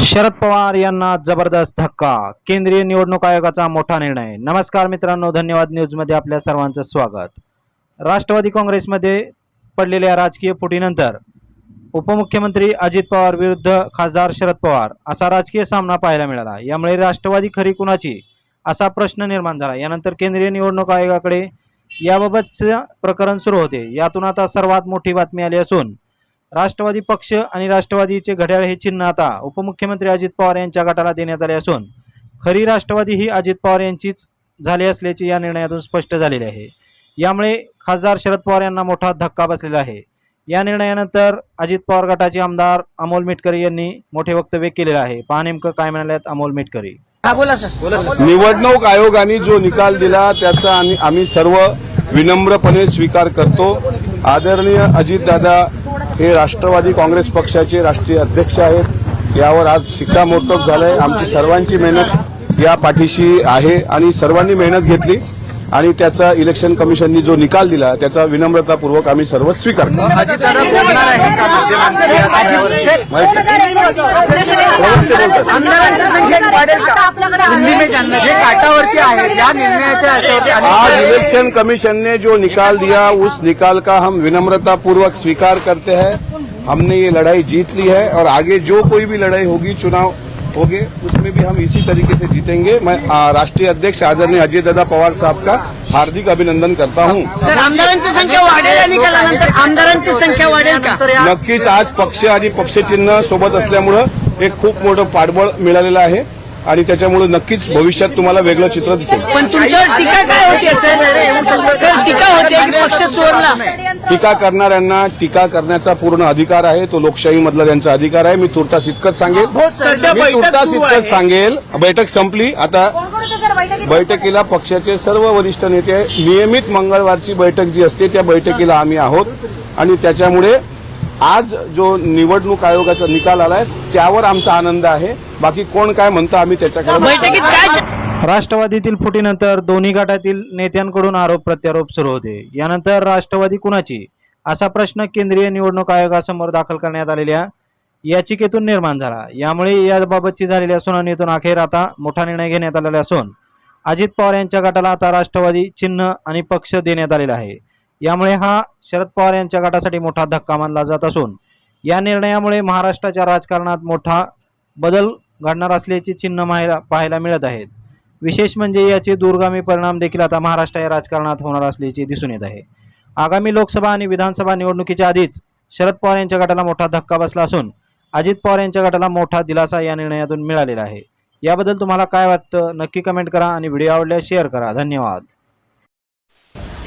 शरद पवार यांना जबरदस्त धक्का. केंद्रीय निवडणूक आयोगाचा मोठा निर्णय. नमस्कार मित्रांनो धन्यवाद न्यूजमध्ये आपल्या सर्वांचं स्वागत. राष्ट्रवादी काँग्रेसमध्ये पडलेल्या राजकीय फुटीनंतर उपमुख्यमंत्री अजित पवार विरुद्ध खासदार शरद पवार असा राजकीय सामना पाहायला मिळाला. यामुळे राष्ट्रवादी खरी कुणाची असा प्रश्न निर्माण झाला. यानंतर केंद्रीय निवडणूक आयोगाकडे याबाबतचं प्रकरण सुरू होते. यातून आता सर्वात मोठी बातमी आली असून राष्ट्रवादी पक्ष आणि राष्ट्रवादीचे घड्याळ हे चिन्ह आता उपमुख्यमंत्री अजित पवार यांच्या गटाला देण्यात आले असून खरी राष्ट्रवादी ही अजित पवार यांचीच झाली असल्याचे या निर्णयातून स्पष्ट झालेले आहे. यामुळे खासदार शरद पवार यांना मोठा धक्का बसलेला आहे. या निर्णयानंतर अजित पवार गटाचे आमदार अमोल मिटकरी यांनी मोठे वक्तव्य केलेले आहे. पहा नेमकं काय म्हणाल्यात अमोल मिटकरी. निवडणूक आयोगाने जो निकाल दिला त्याचा आम्ही सर्व विनम्रपणे स्वीकार करतो. आदरणीय अजितदादा हे राष्ट्रवादी काँग्रेस पक्षाचे राष्ट्रीय अध्यक्ष आहेत. यावर आज शिक्कामोर्तब झालंय. आमची सर्वांची मेहनत या पाठीशी आहे आणि सर्वांनी मेहनत घेतली. आणि त्याचा इलेक्शन कमिशननी जो निकाल दिला त्याचा विनम्रतापूर्वक आम्ही सर्व स्वीकारतो आज इलेक्शन कमीशन ने जो निकाल दिया उस निकाल का हम विनम्रता पूर्वक स्वीकार करते हैं। हमने ये लड़ाई जीत ली है और आगे जो कोई भी लड़ाई होगी चुनाव होंगे उसमें भी हम इसी तरीके से जीतेंगे। मैं राष्ट्रीय अध्यक्ष आदरणीय अजय दादा पवार साहब का हार्दिक अभिनंदन करता हूं। सर आमदारांची संख्या वाढेल निकालानंतर आमदारांची संख्या वाढेल का? नक्कीच आज पक्ष आणि पक्षचिन्ह सोबत असल्यामुळं एक खूप मोठं पाठबळ मिळालेलं आहे. आणि त्याच्यामुळे नक्कीच भविष्यात तुम्हाला वेगळं चित्र दिसेल. पण तुमच्यावर टीका काय होते सर सर टीका होते की पक्ष चोरला. टीका करणाऱ्यांना टीका करण्याचा पूर्ण अधिकार आहे तो लोकशाहीमधला त्यांचा अधिकार आहे. मी तुर्तास इतकंच सांगेल. सध्या मी तुर्तास इतकंच. सांगेल. बैठक संपली. आता बैठकीला पक्षाचे सर्व वरिष्ठ नेते. नियमित मंगळवारची बैठक जी असते त्या बैठकीला आम्ही आहोत. आणि त्याच्यामुळे आज जो निवडणूक आयोगाचा निकाल आलाय त्यावर आमचा आनंद आहे. बाकी कोण काय म्हणतं आम्ही त्याच्याकडे बैठकीत काय राष्ट्रवादीतील फुटीनंतर दोन्ही गटातील नेत्यांकडून आरोप प्रत्यारोप सुरू होते. यानंतर राष्ट्रवादी कुणाची? असा प्रश्न केंद्रीय निवडणूक आयोगासमोर दाखल करण्यात आलेल्या याचिकेतून निर्माण झाला. यामुळे याबाबतची झालेल्या सुनावणीतून अखेर आता मोठा निर्णय घेण्यात आलेला असून अजित पवार यांच्या गटाला आता राष्ट्रवादी चिन्ह आणि पक्ष देण्यात आलेला आहे. यामुळे हा शरद पवार यांच्या गटासाठी मोठा धक्का मानला जात असून या निर्णयामुळे महाराष्ट्राच्या राजकारणात मोठा बदल घडणार असल्याची चिन्ह पाहायला मिळत आहेत. विशेष म्हणजे याचे दूरगामी परिणाम देखील आता महाराष्ट्र या राजकारणात होणार असल्याचे दिसून येत आहे. आगामी लोकसभा आणि विधानसभा निवडणुकीच्या आधीच शरद पवार यांच्या गटाला मोठा धक्का बसला असून अजित पवार यांच्या गटाला मोठा दिलासा या निर्णयातून मिळालेला आहे. याबद्दल तुम्हाला काय वाटतं? नक्की कमेंट करा आणि व्हिडिओ आवडल्यास शेअर करा. धन्यवाद.